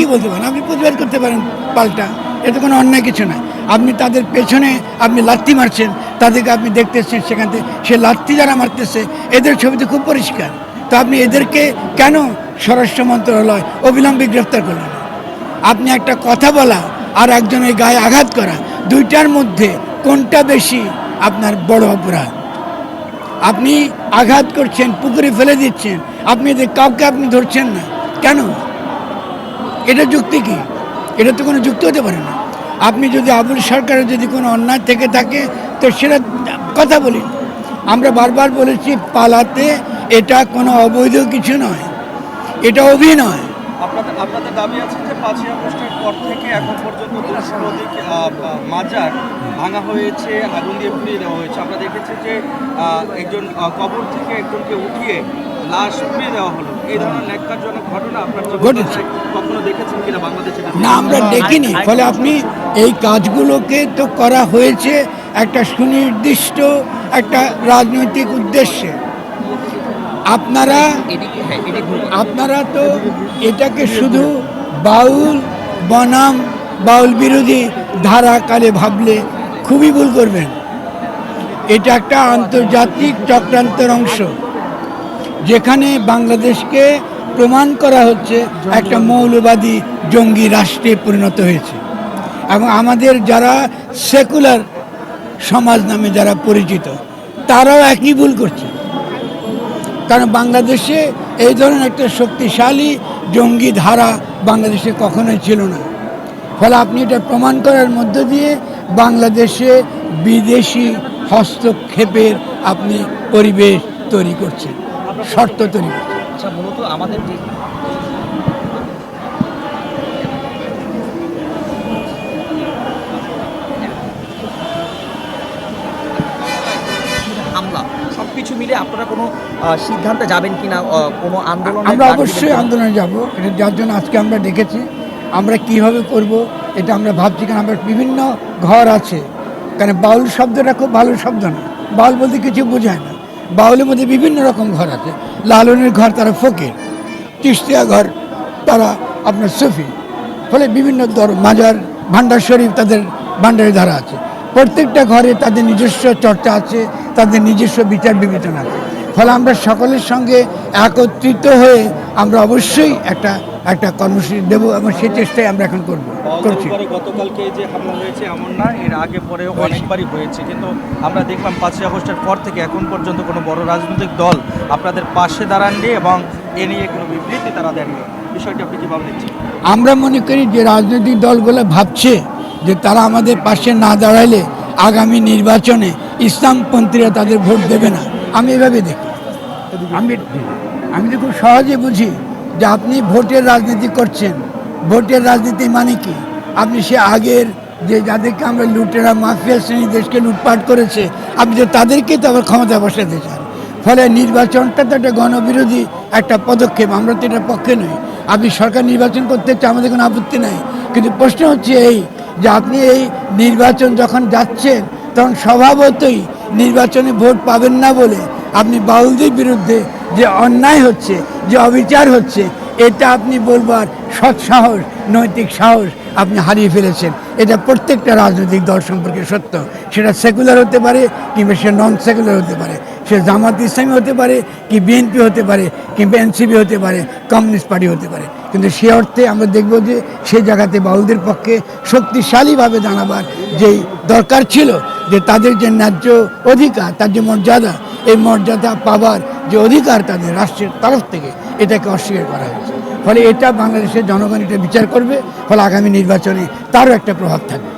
কি বলতে পারেন? আপনি প্রতিবাদ করতে পারেন পাল্টা। এতে কোনো অন্যায় কিছু না আপনি তাদের পেছনে আপনি লাত্তি মারছেন, তাদেরকে আপনি দেখতেছেন সেখান থেকে। সে লাত্তি যারা মারতেছে, এদের ছবিতে খুব পরিষ্কার। তো আপনি এদেরকে কেন স্বরাষ্ট্র মন্ত্রণালয় অবিলম্বে গ্রেফতার করলেন? আপনি একটা কথা বলা আর একজনের গায়ে আঘাত করা, দুইটার মধ্যে কোনটা বেশি আপনার বড় অপরাধ? আপনি আঘাত করছেন, পুকুরে ফেলে দিচ্ছেন, আপনি এদের কাউকে আপনি ধরছেন না। কেন? এটা যুক্তি কি? এটা তো কোনো যুক্তি হতে পারে না। আপনি যদি আবুল সরকারের যদি কোনো অন্যায় থেকে থাকে, তো সেটা কথা বলি। আমরা বারবার বলেছি, পালাতে এটা কোনো অবৈধ কিছু নয়। এটা অভিনয়। আপনাদের আপনাদের দাবি আছে যে পাঁচই আগস্টের পর থেকে এখন পর্যন্ত মাজার ভাঙা হয়েছে, আগুন দিয়ে পুড়িয়ে দেওয়া হয়েছে। আমরা যে একজন কবর থেকে একজনকে উঠিয়ে লাশ পুড়িয়ে দেওয়া হলো। এই ধরনের ন্যাক্কারজনক ঘটনা আপনার ঘটেছে। জীবনে কখনো দেখেছেন কিনা বাংলাদেশে? না আমরা দেখিনি। ফলে আপনি এই কাজগুলোকে তো করা হয়েছে একটা সুনির্দিষ্ট একটা রাজনৈতিক উদ্দেশ্যে। আপনারা আপনারা তো এটাকে শুধু বাউল বনাম বাউল বিরোধী ধারাকালে ভাবলে খুবই ভুল করবেন। এটা একটা আন্তর্জাতিক চক্রান্তের অংশ। যেখানে বাংলাদেশকে প্রমাণ করা হচ্ছে একটা মৌলবাদী জঙ্গি রাষ্ট্রে পরিণত হয়েছে। এবং আমাদের যারা সেকুলার সমাজ নামে যারা পরিচিত তারাও একই ভুল করছে। কারণ বাংলাদেশে এই ধরনের একটা শক্তিশালী জঙ্গি ধারা বাংলাদেশে কখনোই ছিল না। ফলে আপনি এটা প্রমাণ করার মধ্য দিয়ে বাংলাদেশে বিদেশি হস্তক্ষেপের আপনি পরিবেশ তৈরি করছেন। শর্ত তৈরি। আচ্ছা মূলত আমাদের যে হামলা সব কিছু মিলে আপনারা কোনো সিদ্ধান্তে যাবেন কিনা আহ, কোনো আন্দোলন আমরা অবশ্যই আন্দোলনে যাব। এটা যার জন্য আজকে আমরা ডেকেছি। আমরা কীভাবে করব এটা আমরা ভাবছি কারণ আমরা বিভিন্ন ঘর আছে। কারণ বাউল শব্দটা খুব ভালো শব্দ না। বাউল বলতে কিছু বোঝায় না। বাউলের মধ্যে বিভিন্ন রকম ঘর আছে। লালনের ঘর তারা ফকির, তিস্তিয়া ঘর তারা আপনার সফি। ফলে বিভিন্ন দর মাজার, ভান্ডার শরীফ তাদের ভান্ডারের ধারা আছে। প্রত্যেকটা ঘরে তাদের নিজস্ব চর্চা আছে, তাদের নিজস্ব বিচার বিবেচনা আছে। ফলে আমরা সকলের সঙ্গে একত্রিত হয়ে আমরা অবশ্যই একটা একটা কর্মসূচি দেবো এবং সেই চেষ্টাই আমরা এখন করব করছি। গতকালকে যে হামলা হয়েছে এমন না এর আগে পরে অনেকবারই হয়েছে কিন্তু আমরা দেখলাম পাঁচই আগস্টের পর থেকে এখন পর্যন্ত কোনো বড় রাজনৈতিক দল আপনাদের পাশে দাঁড়াননি এবং এ নিয়ে কোনো বিবৃতি তারা দেননি। বিষয়টি আপনি কীভাবে দেখছেন? আমরা মনে করি যে রাজনৈতিক দলগুলো ভাবছে যে তারা আমাদের পাশে না দাঁড়ালে আগামী নির্বাচনে ইসলামপন্থীরা তাদের ভোট দেবে না। আমি এভাবে দেখি। আমি আমি তো খুব সহজে বুঝি যে আপনি ভোটের রাজনীতি করছেন। ভোটের রাজনীতি মানে কি? আপনি সে আগের যে যাদেরকে আমরা লুটেরা, মাফিয়া শ্রেণি দেশকে লুটপাট করেছে, আপনি তো তাদেরকেই তো আবার ক্ষমতা বসাতে চান। ফলে নির্বাচনটা তো একটা গণবিরোধী একটা পদক্ষেপ, আমরা তো এটার পক্ষে নই। আপনি সরকার নির্বাচন করতে চান, আমাদের কোনো আপত্তি নাই। কিন্তু প্রশ্ন হচ্ছে এই যে আপনি এই নির্বাচন যখন যাচ্ছেন, তখন স্বভাবতই নির্বাচনে ভোট পাবেন না বলে আপনি বাউলদের বিরুদ্ধে যে অন্যায় হচ্ছে, যে অবিচার হচ্ছে, এটা আপনি বলবার সৎ সাহস, নৈতিক সাহস আপনি হারিয়ে ফেলেছেন। এটা প্রত্যেকটা রাজনৈতিক দল সম্পর্কে সত্য। সেটা সেকুলার হতে পারে কিংবা সে নন সেকুলার হতে পারে। সে জামাত ইসলামী হতে পারে কি বিএনপি হতে পারে কিংবা এনসিপি হতে পারে, কমিউনিস্ট পার্টি হতে পারে। কিন্তু সে অর্থে আমরা দেখব যে সে জায়গাতে বাউলদের পক্ষে শক্তিশালীভাবে জানাবার যেই দরকার ছিল, যে তাদের যে ন্যায্য অধিকার, তার যে মর্যাদা, এই মর্যাদা পাবার যে অধিকার তাদের রাষ্ট্রের তরফ থেকে এটাকে অস্বীকার করা হয়েছে। ফলে এটা বাংলাদেশের জনগণ এটা বিচার করবে, ফলে আগামী নির্বাচনে তারও একটা প্রভাব থাকবে।